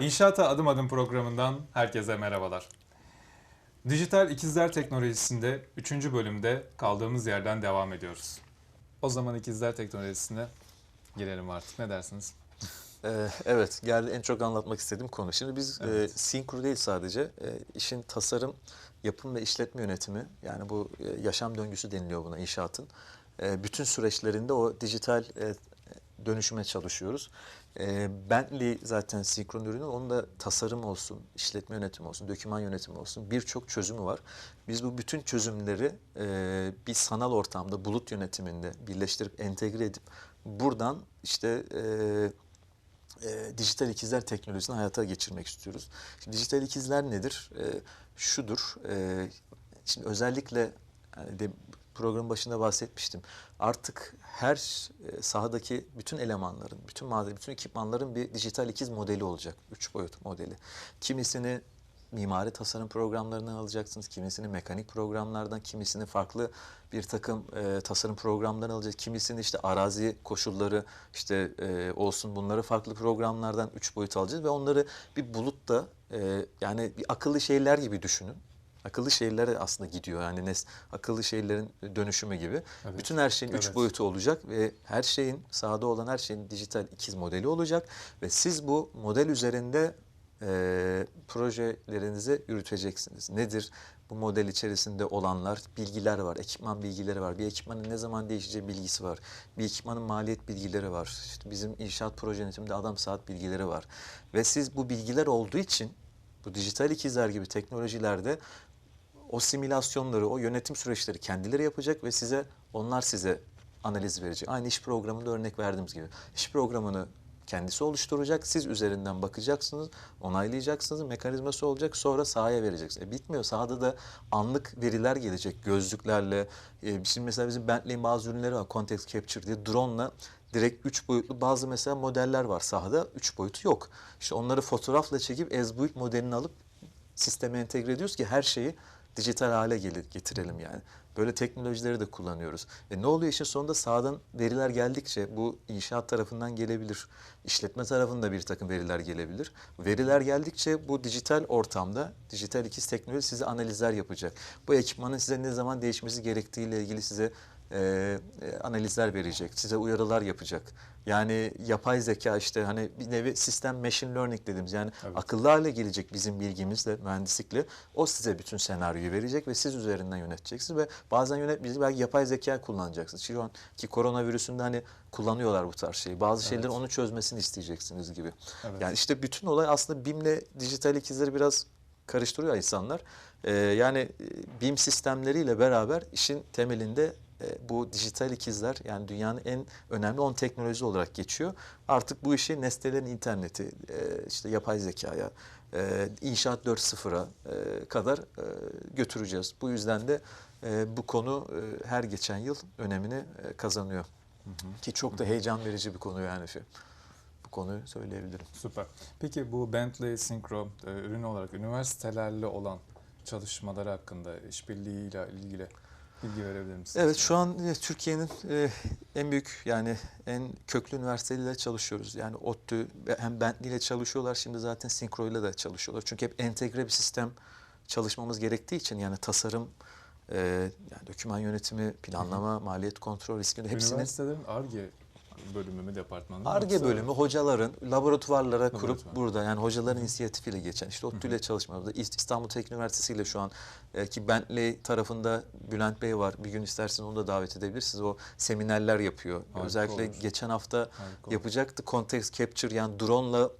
İnşaata Adım Adım programından herkese merhabalar. Dijital ikizler teknolojisinde 3. bölümde kaldığımız yerden devam ediyoruz. O zaman ikizler teknolojisine girelim artık. Ne dersiniz? Ee, evet, geldi en çok anlatmak istediğim konu. Şimdi biz Evet. e, Syncro değil sadece, e, işin tasarım, yapım ve işletme yönetimi, yani bu e, yaşam döngüsü deniliyor buna inşaatın. E, bütün süreçlerinde o dijital e, dönüşüme çalışıyoruz. E, Bentley zaten Synchron ürünü, onun da tasarım olsun, işletme yönetimi olsun, doküman yönetimi olsun birçok çözümü var. Biz bu bütün çözümleri e, bir sanal ortamda, bulut yönetiminde birleştirip entegre edip buradan işte... E, e, dijital ikizler teknolojisini hayata geçirmek istiyoruz. Şimdi dijital ikizler nedir? E, şudur. E, şimdi özellikle yani de programın başında bahsetmiştim. Artık her e, sahadaki bütün elemanların, bütün malzeme, bütün ekipmanların bir dijital ikiz modeli olacak. Üç boyut modeli. Kimisini mimari tasarım programlarından alacaksınız. Kimisini mekanik programlardan, kimisini farklı bir takım e, tasarım programlarından alacağız. Kimisini işte arazi koşulları işte e, olsun bunları farklı programlardan üç boyut alacağız ve onları bir bulutta e, yani bir akıllı şehirler gibi düşünün. Akıllı şehirlere aslında gidiyor yani nes akıllı şehirlerin dönüşümü gibi. Evet. Bütün her şeyin üç Evet. boyutu olacak ve her şeyin sahada olan her şeyin dijital ikiz modeli olacak ve siz bu model üzerinde e, projelerinizi yürüteceksiniz. Nedir? Bu model içerisinde olanlar, bilgiler var, ekipman bilgileri var. Bir ekipmanın ne zaman değişeceği bilgisi var. Bir ekipmanın maliyet bilgileri var. İşte bizim inşaat proje yönetiminde adam saat bilgileri var. Ve siz bu bilgiler olduğu için bu dijital ikizler gibi teknolojilerde o simülasyonları, o yönetim süreçleri kendileri yapacak ve size onlar size analiz verecek. Aynı iş programında örnek verdiğimiz gibi. İş programını kendisi oluşturacak. Siz üzerinden bakacaksınız, onaylayacaksınız. Mekanizması olacak. Sonra sahaya vereceksiniz. E bitmiyor. Sahada da anlık veriler gelecek. Gözlüklerle. E, şimdi mesela bizim Bentley'in bazı ürünleri var. Context Capture diye. Drone'la direkt üç boyutlu bazı mesela modeller var sahada. Üç boyutu yok. İşte onları fotoğrafla çekip as built modelini alıp sisteme entegre ediyoruz ki her şeyi dijital hale getirelim yani. Böyle teknolojileri de kullanıyoruz. E ne oluyor işin sonunda sağdan veriler geldikçe bu inşaat tarafından gelebilir. işletme tarafında bir takım veriler gelebilir. Veriler geldikçe bu dijital ortamda dijital ikiz teknoloji size analizler yapacak. Bu ekipmanın size ne zaman değişmesi gerektiğiyle ilgili size e, e, analizler verecek. Size uyarılar yapacak. Yani yapay zeka işte hani bir nevi sistem machine learning dediğimiz yani Evet. akıllı hale gelecek bizim bilgimizle, mühendislikle. O size bütün senaryoyu verecek ve siz üzerinden yöneteceksiniz ve bazen yönet biz belki yapay zeka kullanacaksınız. Şu anki koronavirüsünde hani kullanıyorlar bu tarz şeyi. Bazı Evet. şeylerin onu çözmesini isteyeceksiniz gibi. Evet. Yani işte bütün olay aslında BİM'le dijital ikizleri biraz karıştırıyor insanlar. Ee, yani e, BİM sistemleriyle beraber işin temelinde e, bu dijital ikizler yani dünyanın en önemli 10 teknoloji olarak geçiyor. Artık bu işi nesnelerin interneti, e, işte yapay zekaya, e, inşaat 4.0'a e, kadar e, götüreceğiz. Bu yüzden de e, bu konu e, her geçen yıl önemini e, kazanıyor. Ki çok da heyecan verici bir konu yani. şu. Bu konuyu söyleyebilirim. Süper. Peki bu Bentley Synchro e, ürünü olarak üniversitelerle olan çalışmaları hakkında işbirliğiyle ilgili bilgi verebilir misiniz? Evet şu an e, Türkiye'nin e, en büyük yani en köklü üniversiteleriyle çalışıyoruz. Yani ODTÜ hem Bentley ile çalışıyorlar şimdi zaten Syncro ile de çalışıyorlar. Çünkü hep entegre bir sistem çalışmamız gerektiği için yani tasarım, e, yani doküman yönetimi, planlama, maliyet kontrol, risk yönetimi hepsinin Üniversitelerin ARGE bölümü mü departmanı? mı ARGE bölümü hocaların laboratuvarlara kurup Laboratuvar. burada yani hocaların inisiyatifiyle geçen işte ODTÜ ile çalışmamızda İstanbul Teknik Üniversitesi ile şu an e, ki Bentley tarafında Bülent Bey var. Bir gün isterseniz onu da davet edebilirsiniz. O seminerler yapıyor. Harika Özellikle olur. geçen hafta Harika olur. yapacaktı. Context Capture yani drone'la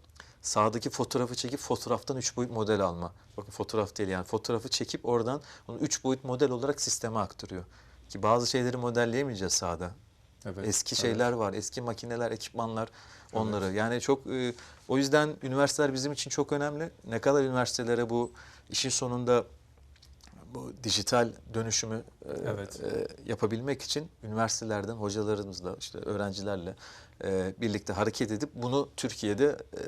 sağdaki fotoğrafı çekip fotoğraftan 3 boyut model alma. Bakın fotoğraf değil yani fotoğrafı çekip oradan onu 3 boyut model olarak sisteme aktarıyor. Ki bazı şeyleri modelleyemeyeceğiz sahada. Evet, Eski evet. şeyler var, eski makineler, ekipmanlar onları. Yani çok e, o yüzden üniversiteler bizim için çok önemli. Ne kadar üniversitelere bu işin sonunda bu dijital dönüşümü e, Evet. e, yapabilmek için üniversitelerden hocalarımızla işte öğrencilerle e, birlikte hareket edip bunu Türkiye'de e,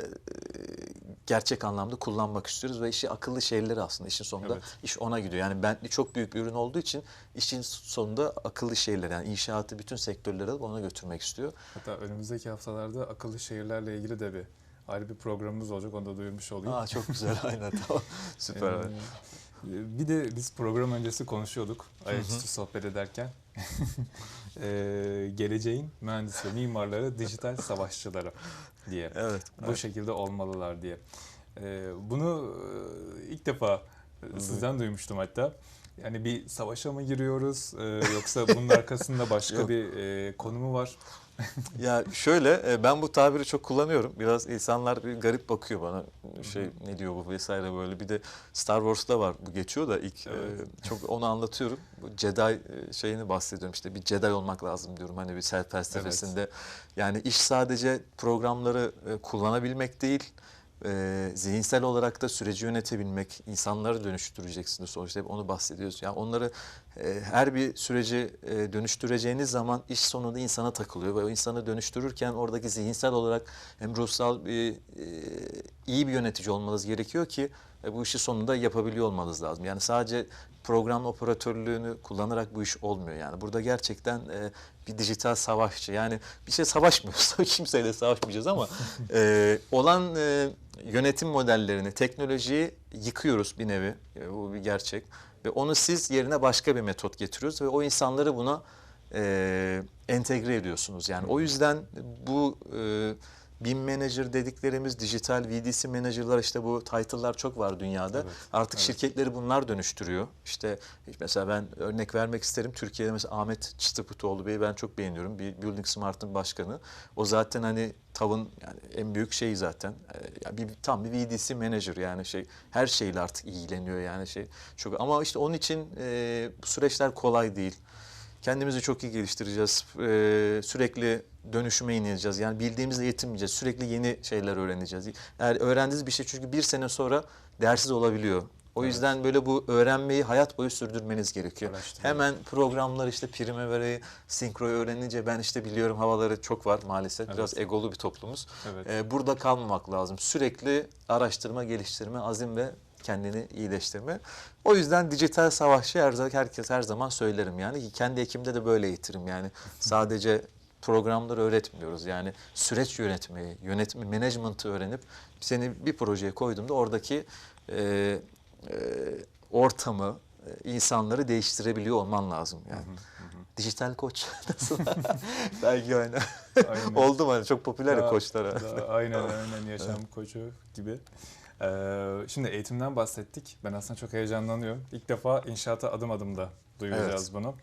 gerçek anlamda kullanmak istiyoruz ve işi akıllı şehirleri aslında işin sonunda Evet. iş ona gidiyor. Yani Bentley çok büyük bir ürün olduğu için işin sonunda akıllı şehirler yani inşaatı bütün sektörleri alıp ona götürmek istiyor. Hatta önümüzdeki haftalarda akıllı şehirlerle ilgili de bir ayrı bir programımız olacak. Onu da duyurmuş olayım. Aa, çok güzel aynen tamam. Süper. Ee, bir de biz program öncesi konuşuyorduk ayaküstü sohbet ederken. Ee, geleceğin mühendis ve mimarları dijital savaşçıları diye. Evet. Bu evet. şekilde olmalılar diye. Ee, bunu e, ilk defa sizden duymuştum hatta. Yani bir savaşa mı giriyoruz e, yoksa bunun arkasında başka bir e, konu mu var? Ya şöyle e, ben bu tabiri çok kullanıyorum. Biraz insanlar bir garip bakıyor bana. Şey ne diyor bu vesaire böyle. Bir de Star Wars'ta var bu geçiyor da ilk e, Evet. çok onu anlatıyorum. Bu Jedi e, şeyini bahsediyorum. İşte bir Jedi olmak lazım diyorum. Hani bir self felsefesinde. Yani iş sadece programları kullanabilmek değil. E, zihinsel olarak da süreci yönetebilmek, insanları dönüştüreceksiniz sonuçta hep onu bahsediyoruz. Yani onları e, her bir süreci e, dönüştüreceğiniz zaman iş sonunda insana takılıyor ve o insanı dönüştürürken oradaki zihinsel olarak hem ruhsal bir e, iyi bir yönetici olmanız gerekiyor ki e, bu işi sonunda yapabiliyor olmanız lazım. Yani sadece program operatörlüğünü kullanarak bu iş olmuyor yani. Burada gerçekten e, bir dijital savaşçı yani bir şey savaşmıyoruz. Kimseyle savaşmayacağız ama e, olan e, yönetim modellerini, teknolojiyi yıkıyoruz bir nevi. E, bu bir gerçek. Ve onu siz yerine başka bir metot getiriyoruz ve o insanları buna e, entegre ediyorsunuz. Yani o yüzden bu e, BIM Manager dediklerimiz dijital VDC Manager'lar işte bu title'lar çok var dünyada. Evet, Artık evet. şirketleri bunlar dönüştürüyor. İşte mesela ben örnek vermek isterim. Türkiye'de mesela Ahmet Çıtıpıtoğlu Bey'i ben çok beğeniyorum. Bir Building Smart'ın başkanı. O zaten hani TAV'ın yani en büyük şeyi zaten. Ee, yani bir, tam bir VDC manager yani şey her şeyle artık ilgileniyor yani şey çok ama işte onun için e, bu süreçler kolay değil. Kendimizi çok iyi geliştireceğiz. Ee, sürekli dönüşüme ineceğiz. Yani bildiğimizle yetinmeyeceğiz. Sürekli yeni şeyler öğreneceğiz. Eğer öğrendiğiniz bir şey çünkü bir sene sonra dersiz olabiliyor. O Evet. yüzden böyle bu öğrenmeyi hayat boyu sürdürmeniz gerekiyor. Araştırma. Hemen programlar işte Primavera'yı, Synchro'yu öğrenince ben işte biliyorum havaları çok var maalesef. Biraz Evet. egolu bir toplumuz. Evet. Ee, burada kalmamak lazım. Sürekli araştırma, geliştirme, azim ve kendini iyileştirme. O yüzden dijital savaşçı her herkes her zaman söylerim yani kendi ekimde de böyle eğitirim yani sadece programları öğretmiyoruz yani süreç yönetmeyi, yönetme, management'ı öğrenip seni bir projeye koyduğumda oradaki e, e, ortamı, e, insanları değiştirebiliyor olman lazım yani. Dijital koç nasıl? Belki öyle. Aynen. Oldu mu? Hani çok popüler ya Daha- koçlar. ha. daha aynen aynen yaşam koçu gibi. Ee, şimdi eğitimden bahsettik. Ben aslında çok heyecanlanıyorum. İlk defa inşaata adım adım da duyacağız bunu.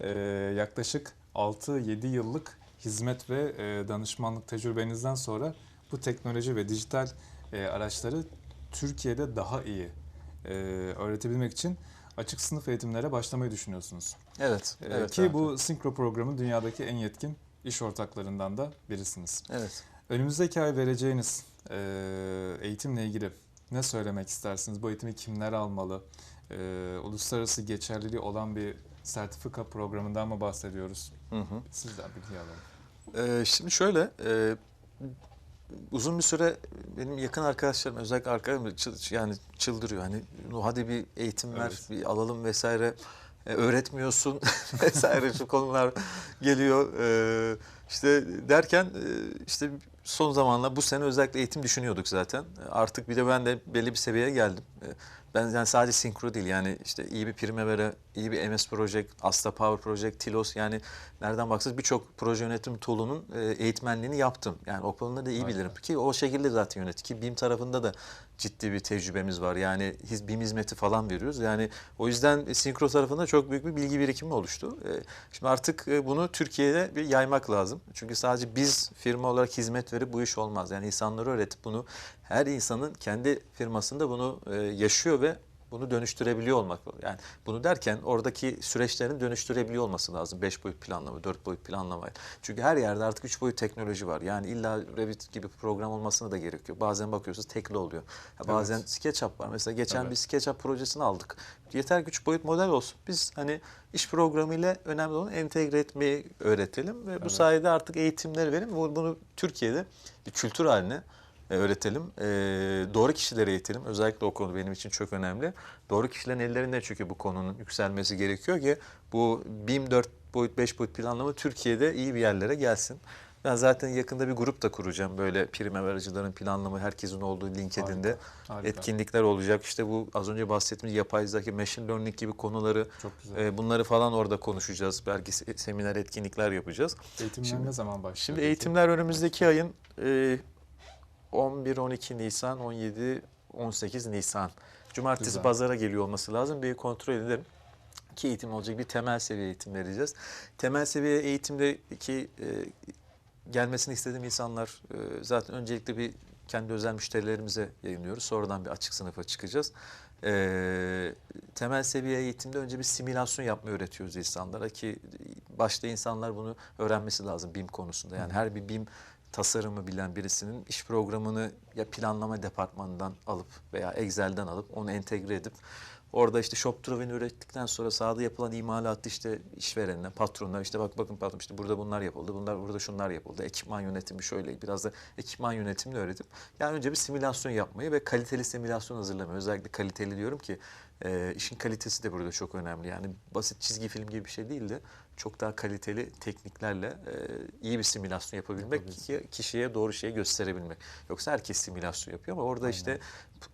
Ee, yaklaşık 6-7 yıllık hizmet ve e, danışmanlık tecrübenizden sonra bu teknoloji ve dijital e, araçları Türkiye'de daha iyi e, öğretebilmek için açık sınıf eğitimlere başlamayı düşünüyorsunuz. Evet. Ee, evet ki evet. bu Synchro programı dünyadaki en yetkin iş ortaklarından da birisiniz. Evet. Önümüzdeki ay vereceğiniz eğitimle ilgili ne söylemek istersiniz? Bu eğitimi kimler almalı? E, uluslararası geçerliliği olan bir sertifika programından mı bahsediyoruz? Hı hı. Sizden bilgi alalım. Ee, şimdi şöyle, e, uzun bir süre benim yakın arkadaşlarım, özellikle arkadaşlarım yani çıldırıyor. Hani "Nu hadi bir eğitim ver, Evet. bir alalım vesaire. E, öğretmiyorsun vesaire şu konular geliyor. E, işte derken e, işte son zamanlar bu sene özellikle eğitim düşünüyorduk zaten. Artık bir de ben de belli bir seviyeye geldim. E, Ben yani sadece Syncro değil yani işte iyi bir Primavera, iyi bir MS Project, Asta Power Project, Tilos yani nereden baksanız birçok proje yönetim tool'unun e, eğitmenliğini yaptım. Yani o konuda da iyi Harika. bilirim ki o şekilde zaten yönet ki BİM tarafında da ciddi bir tecrübemiz var. Yani BİM hizmeti falan veriyoruz. Yani o yüzden Syncro tarafında çok büyük bir bilgi birikimi oluştu. E, Şimdi artık e, bunu Türkiye'de bir yaymak lazım. Çünkü sadece biz firma olarak hizmet verip bu iş olmaz. Yani insanları öğretip bunu her insanın kendi firmasında bunu yaşıyor ve bunu dönüştürebiliyor olmak. Yani bunu derken oradaki süreçlerin dönüştürebiliyor olması lazım. 5 boyut planlama, 4 boyut planlama. Çünkü her yerde artık 3 boyut teknoloji var. Yani illa Revit gibi program olmasına da gerekiyor. Bazen bakıyorsunuz tekli oluyor. Ya bazen Evet. SketchUp var. Mesela geçen Evet. bir SketchUp projesini aldık. Yeter ki 3 boyut model olsun. Biz hani iş programı ile önemli olan entegre etmeyi öğretelim ve bu Evet. sayede artık eğitimleri verelim. Bu- Bunu Türkiye'de bir kültür haline öğretelim. E, doğru kişilere eğitelim. Özellikle o konu benim için çok önemli. Doğru kişilerin ellerinde çünkü bu konunun yükselmesi gerekiyor ki bu BİM 4 boyut 5 boyut planlama Türkiye'de iyi bir yerlere gelsin. Ben zaten yakında bir grup da kuracağım. Böyle prim aracıların planlama herkesin olduğu LinkedIn'de Harika, harika. etkinlikler olacak. İşte bu az önce bahsettiğimiz yapay zeka, machine learning gibi konuları e, bunları falan orada konuşacağız. Belki se- seminer etkinlikler yapacağız. Eğitimler şimdi- ne zaman başlıyor? Şimdi eğitimler önümüzdeki ayın e, 11-12 Nisan, 17-18 Nisan. Cumartesi Güzel. pazara geliyor olması lazım. Bir kontrol edelim. İki eğitim olacak. Bir temel seviye eğitim vereceğiz. Temel seviye eğitimdeki e, gelmesini istediğim insanlar e, zaten öncelikle bir kendi özel müşterilerimize yayınlıyoruz. Sonradan bir açık sınıfa çıkacağız. E, temel seviye eğitimde önce bir simülasyon yapmayı öğretiyoruz insanlara ki başta insanlar bunu öğrenmesi lazım BIM konusunda. Yani her bir BIM tasarımı bilen birisinin iş programını ya planlama departmanından alıp veya Excel'den alıp onu entegre edip orada işte shop drawing ürettikten sonra sahada yapılan imalatı işte işverenine, patronuna işte bak bakın patron işte burada bunlar yapıldı, bunlar burada şunlar yapıldı. Ekipman yönetimi şöyle biraz da ekipman yönetimini öğretip yani önce bir simülasyon yapmayı ve kaliteli simülasyon hazırlamayı özellikle kaliteli diyorum ki e, işin kalitesi de burada çok önemli. Yani basit çizgi film gibi bir şey değil de çok daha kaliteli tekniklerle e, iyi bir simülasyon yapabilmek Yapabilsin. ki kişiye doğru şeyi gösterebilmek. Yoksa herkes simülasyon yapıyor ama orada Aynen. işte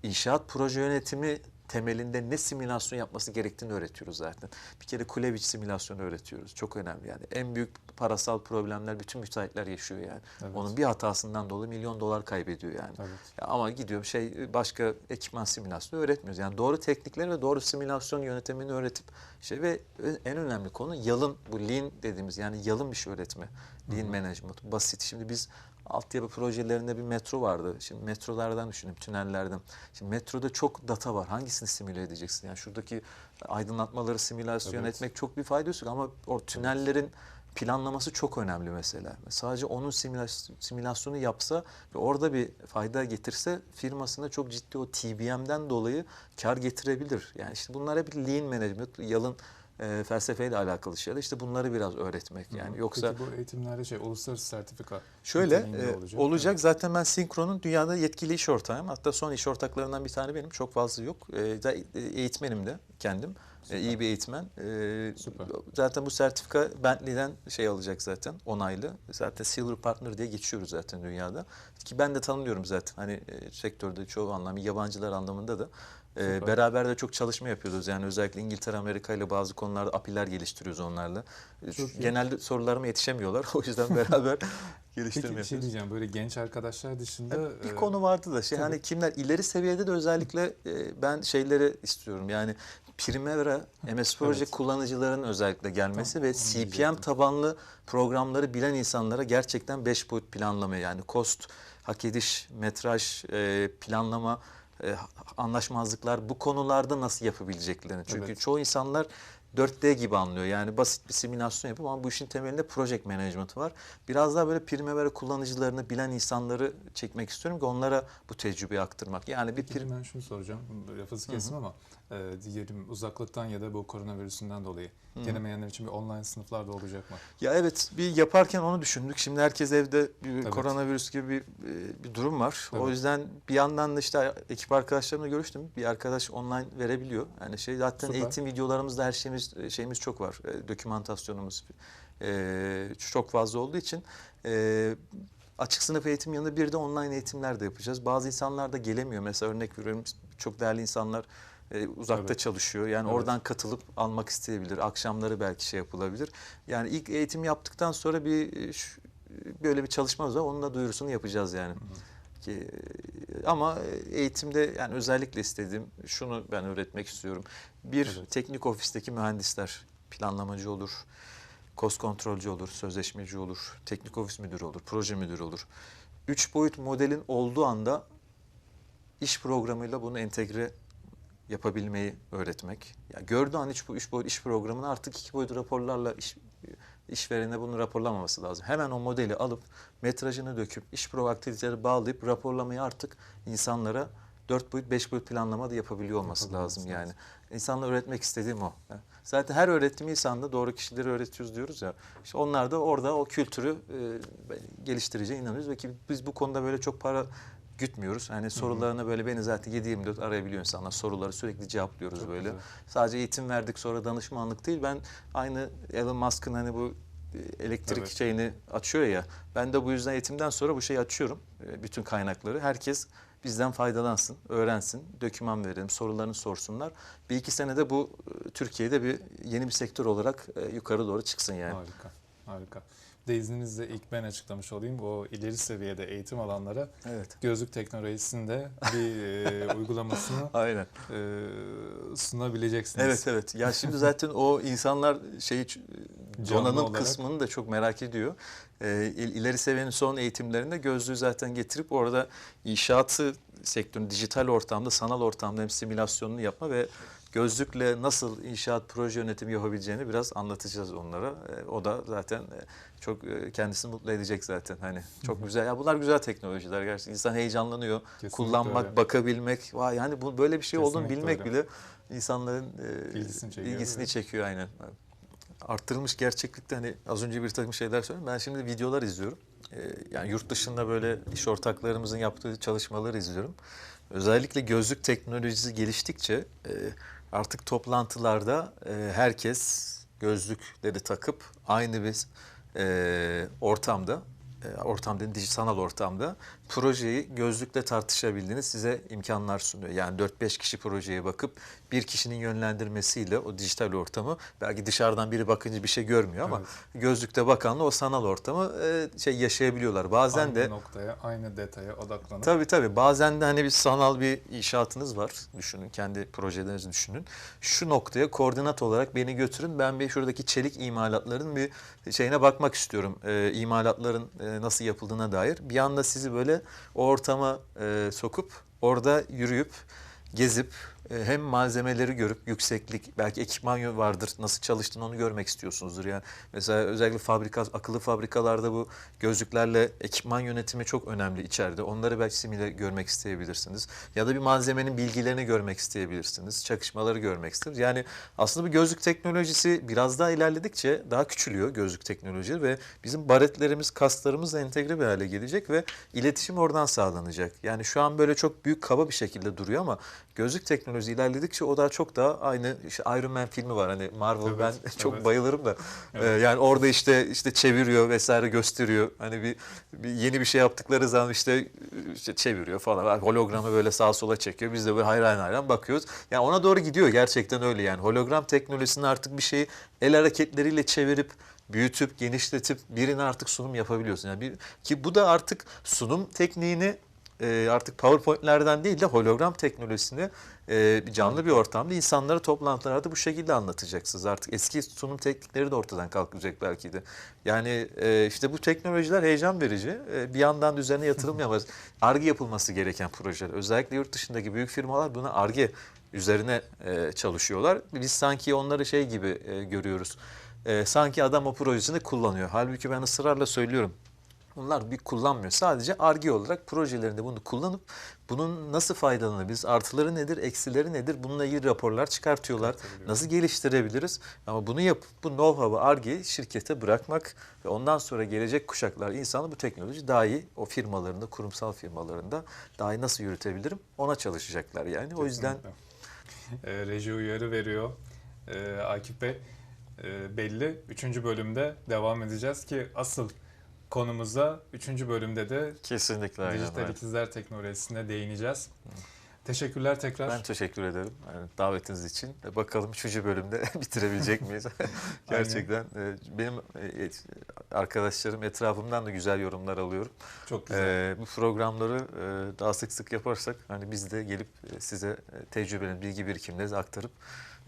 inşaat proje yönetimi temelinde ne simülasyon yapması gerektiğini öğretiyoruz zaten. Bir kere Kulevich simülasyonu öğretiyoruz. Çok önemli yani. En büyük parasal problemler bütün müteahhitler yaşıyor yani. Evet. Onun bir hatasından dolayı milyon dolar kaybediyor yani. Evet. Ya ama gidiyorum şey başka ekipman simülasyonu öğretmiyoruz. Yani doğru teknikleri ve doğru simülasyon yönetimini öğretip şey ve en önemli konu yalın bu lean dediğimiz yani yalın bir şey öğretme. Lean management basit. Şimdi biz altyapı projelerinde bir metro vardı. Şimdi metrolardan düşünün, tünellerden. Şimdi metroda çok data var. Hangisini simüle edeceksin? Yani şuradaki aydınlatmaları simülasyon Evet. etmek çok bir faydası yok ama o tünellerin planlaması çok önemli mesela. Sadece onun simülas- simülasyonu yapsa ve orada bir fayda getirse firmasına çok ciddi o TBM'den dolayı kar getirebilir. Yani işte bunlar hep lean management, yalın e, felsefeyle alakalı şeyler. İşte bunları biraz öğretmek yani. Yoksa Peki bu eğitimlerde şey uluslararası sertifika Şöyle e, olacak. olacak. Evet. Zaten ben Syncron'un dünyada yetkili iş ortağıyım. Hatta son iş ortaklarından bir tane benim. Çok fazla yok. E, da- e, eğitmenim de kendim. E, iyi bir eğitmen. E, Süper. Zaten bu sertifika Bentley'den şey alacak zaten onaylı. Zaten Silver Partner diye geçiyoruz zaten dünyada. Ki ben de tanımıyorum zaten. Hani e, sektörde çoğu anlamda yabancılar anlamında da. E, Süper. beraber de çok çalışma yapıyoruz. Yani özellikle İngiltere, Amerika ile bazı konularda API'ler geliştiriyoruz onlarla. E, Çok iyi. Genelde sorularıma yetişemiyorlar. O yüzden beraber geliştirme Peki bir şey diyeceğim böyle genç arkadaşlar dışında Bir e, konu vardı da şey tabii. hani kimler ileri seviyede de özellikle e, ben şeyleri istiyorum. Yani Primavera MS Proje Evet. kullanıcıların özellikle gelmesi Tam ve CPM diyecektim. tabanlı programları bilen insanlara gerçekten 5 boyut planlama yani cost, hak ediş, metraj, e, planlama, e, anlaşmazlıklar bu konularda nasıl yapabileceklerini. Çünkü Evet. çoğu insanlar 4D gibi anlıyor. Yani basit bir simülasyon yapıp ama bu işin temelinde project management var. Biraz daha böyle Primavera kullanıcılarını bilen insanları çekmek istiyorum ki onlara bu tecrübeyi aktarmak. Yani bir Peki prim ben şunu soracağım. Lafınızı kestim ama e, diyelim uzaklıktan ya da bu koronavirüsünden dolayı denemeyenler için bir online sınıflar da olacak mı? Ya evet bir yaparken onu düşündük. Şimdi herkes evde bir Evet. koronavirüs gibi bir, e, bir durum var. Evet. O yüzden bir yandan da işte ekip arkadaşlarımla görüştüm. Bir arkadaş online verebiliyor. Yani şey zaten Süper. eğitim videolarımızda her şeyimiz şeyimiz çok var. E, dokümantasyonumuz e, çok fazla olduğu için e, açık sınıf eğitim yanında bir de online eğitimler de yapacağız. Bazı insanlar da gelemiyor. Mesela örnek veriyorum çok değerli insanlar e, uzakta Evet. çalışıyor. Yani Evet. oradan katılıp almak isteyebilir. Akşamları belki şey yapılabilir. Yani ilk eğitim yaptıktan sonra bir e, şu- böyle bir çalışmamız var. Onun da duyurusunu yapacağız yani. Ki, e, ama eğitimde yani özellikle istediğim şunu ben öğretmek istiyorum. Bir Evet. teknik ofisteki mühendisler planlamacı olur, cost kontrolcü olur, sözleşmeci olur, teknik ofis müdürü olur, proje müdürü olur. Üç boyut modelin olduğu anda iş programıyla bunu entegre yapabilmeyi öğretmek. Ya gördüğü an üç boyut iş programını artık iki boyut raporlarla iş, işverene bunu raporlamaması lazım. Hemen o modeli alıp metrajını döküp iş proaktiviteleri bağlayıp raporlamayı artık insanlara dört boyut beş boyut planlama da yapabiliyor olması lazım yani. lazım. İnsanlara öğretmek istediğim o. Zaten her öğretim insanda doğru kişileri öğretiyoruz diyoruz ya. İşte onlar da orada o kültürü e, geliştireceğine inanıyoruz ve ki biz bu konuda böyle çok para gütmüyoruz. Hani sorularına böyle beni zaten 7-24 arayabiliyor insanlar. Soruları sürekli cevaplıyoruz Çok böyle. güzel. Sadece eğitim verdik sonra danışmanlık değil. Ben aynı Elon Musk'ın hani bu e, elektrik Evet. şeyini açıyor ya. Ben de bu yüzden eğitimden sonra bu şeyi açıyorum. E, bütün kaynakları. Herkes bizden faydalansın, öğrensin, döküman verelim, sorularını sorsunlar. Bir iki senede bu e, Türkiye'de bir yeni bir sektör olarak yukarı doğru çıksın yani. Harika, harika. De izninizle ilk ben açıklamış olayım. O ileri seviyede eğitim alanlara Evet. gözlük teknolojisinde bir e, uygulamasını Aynen. e, sunabileceksiniz. Evet evet. Ya şimdi zaten o insanlar şeyi donanım olarak. kısmını da çok merak ediyor. İl- ileri seviyenin son eğitimlerinde gözlüğü zaten getirip orada inşaatı sektörün dijital ortamda, sanal ortamda hem simülasyonunu yapma ve gözlükle nasıl inşaat proje yönetimi yapabileceğini biraz anlatacağız onlara. Ee, o da zaten e, çok e, kendisini mutlu edecek zaten. Hani çok güzel. Ya bunlar güzel teknolojiler gerçekten. İnsan heyecanlanıyor. Kesinlikle kullanmak, öyle. bakabilmek. Vay yani bu böyle bir şey olduğunu Kesinlikle bilmek öyle. bile insanların e, İlgisini çekiyor, ilgisini çekiyor aynen. Arttırılmış gerçeklikte hani az önce bir takım şeyler söyledim. Ben şimdi videolar izliyorum. E, yani yurt dışında böyle iş ortaklarımızın yaptığı çalışmaları izliyorum. Özellikle gözlük teknolojisi geliştikçe e, artık toplantılarda e, herkes gözlükleri takıp aynı bir e, ortamda e, ortam dediğim sanal ortamda projeyi gözlükle tartışabildiğiniz size imkanlar sunuyor. Yani 4-5 kişi projeye bakıp bir kişinin yönlendirmesiyle o dijital ortamı belki dışarıdan biri bakınca bir şey görmüyor ama gözlükte bakanla o sanal ortamı e, şey yaşayabiliyorlar. Bazen aynı de noktaya, aynı detaya odaklanıp Tabii tabii. Bazen de hani bir sanal bir inşaatınız var. Düşünün, kendi projelerinizi düşünün. Şu noktaya koordinat olarak beni götürün. Ben bir şuradaki çelik imalatların bir şeyine bakmak istiyorum. Ee, imalatların e, nasıl yapıldığına dair. Bir anda sizi böyle o ortama e, sokup orada yürüyüp gezip hem malzemeleri görüp yükseklik belki ekipman vardır nasıl çalıştığını onu görmek istiyorsunuzdur. Yani mesela özellikle fabrika akıllı fabrikalarda bu gözlüklerle ekipman yönetimi çok önemli içeride. Onları belki simüle görmek isteyebilirsiniz. Ya da bir malzemenin bilgilerini görmek isteyebilirsiniz çakışmaları görmek istersiniz yani aslında bu gözlük teknolojisi biraz daha ilerledikçe daha küçülüyor gözlük teknoloji ve bizim baretlerimiz kaslarımızla entegre bir hale gelecek ve iletişim oradan sağlanacak. Yani şu an böyle çok büyük kaba bir şekilde duruyor ama gözlük teknolojisi ilerledikçe o da çok daha aynı işte Iron Man filmi var. Hani Marvel Evet, ben çok evet. bayılırım da. Evet. Ee, yani orada işte işte çeviriyor vesaire gösteriyor. Hani bir, bir yeni bir şey yaptıkları zaman işte, işte çeviriyor falan. Hologramı böyle sağa sola çekiyor. Biz de böyle hayran hayran bakıyoruz. Yani ona doğru gidiyor gerçekten öyle yani. Hologram teknolojisinin artık bir şeyi el hareketleriyle çevirip büyütüp genişletip birine artık sunum yapabiliyorsun. Yani bir, ki bu da artık sunum tekniğini e, artık PowerPoint'lerden değil de hologram teknolojisini e, canlı bir ortamda insanlara toplantılarda bu şekilde anlatacaksınız. Artık eski sunum teknikleri de ortadan kalkacak belki de. Yani e, işte bu teknolojiler heyecan verici. E, bir yandan da üzerine yatırım yapması, ARGE yapılması gereken projeler. Özellikle yurt dışındaki büyük firmalar buna ARGE üzerine e, çalışıyorlar. Biz sanki onları şey gibi e, görüyoruz. E, sanki adam o projesini kullanıyor. Halbuki ben ısrarla söylüyorum. Bunlar bir kullanmıyor. Sadece arge olarak projelerinde bunu kullanıp bunun nasıl faydalanabiliriz? Artıları nedir, eksileri nedir? Bununla ilgili raporlar çıkartıyorlar. Nasıl geliştirebiliriz? Ama bunu yapıp bu know-how'ı argeyi şirkete bırakmak ve ondan sonra gelecek kuşaklar insanı bu teknoloji daha iyi o firmalarında, kurumsal firmalarında daha iyi nasıl yürütebilirim? Ona çalışacaklar yani. O yüzden Kesinlikle. E, reji uyarı veriyor. E, Akif Bey e, belli. Üçüncü bölümde devam edeceğiz ki asıl konumuza üçüncü bölümde de kesinlikle aynen dijital öyle. ikizler teknolojisine değineceğiz. Teşekkürler tekrar. Ben teşekkür ederim yani davetiniz için. E, Bakalım üçüncü bölümde bitirebilecek miyiz? Gerçekten e, benim e, arkadaşlarım etrafımdan da güzel yorumlar alıyorum. Çok güzel. E, bu programları e, daha sık sık yaparsak hani biz de gelip e, size e, tecrübelerini, bilgi birikimlerinizi aktarıp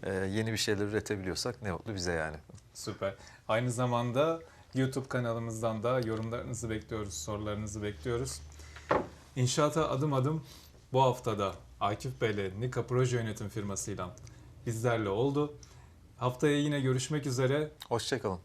e, yeni bir şeyler üretebiliyorsak ne mutlu bize yani. Süper. Aynı zamanda YouTube kanalımızdan da yorumlarınızı bekliyoruz, sorularınızı bekliyoruz. İnşaata adım adım bu haftada Akif Bey'le Nika Proje Yönetim firmasıyla bizlerle oldu. Haftaya yine görüşmek üzere. Hoşçakalın.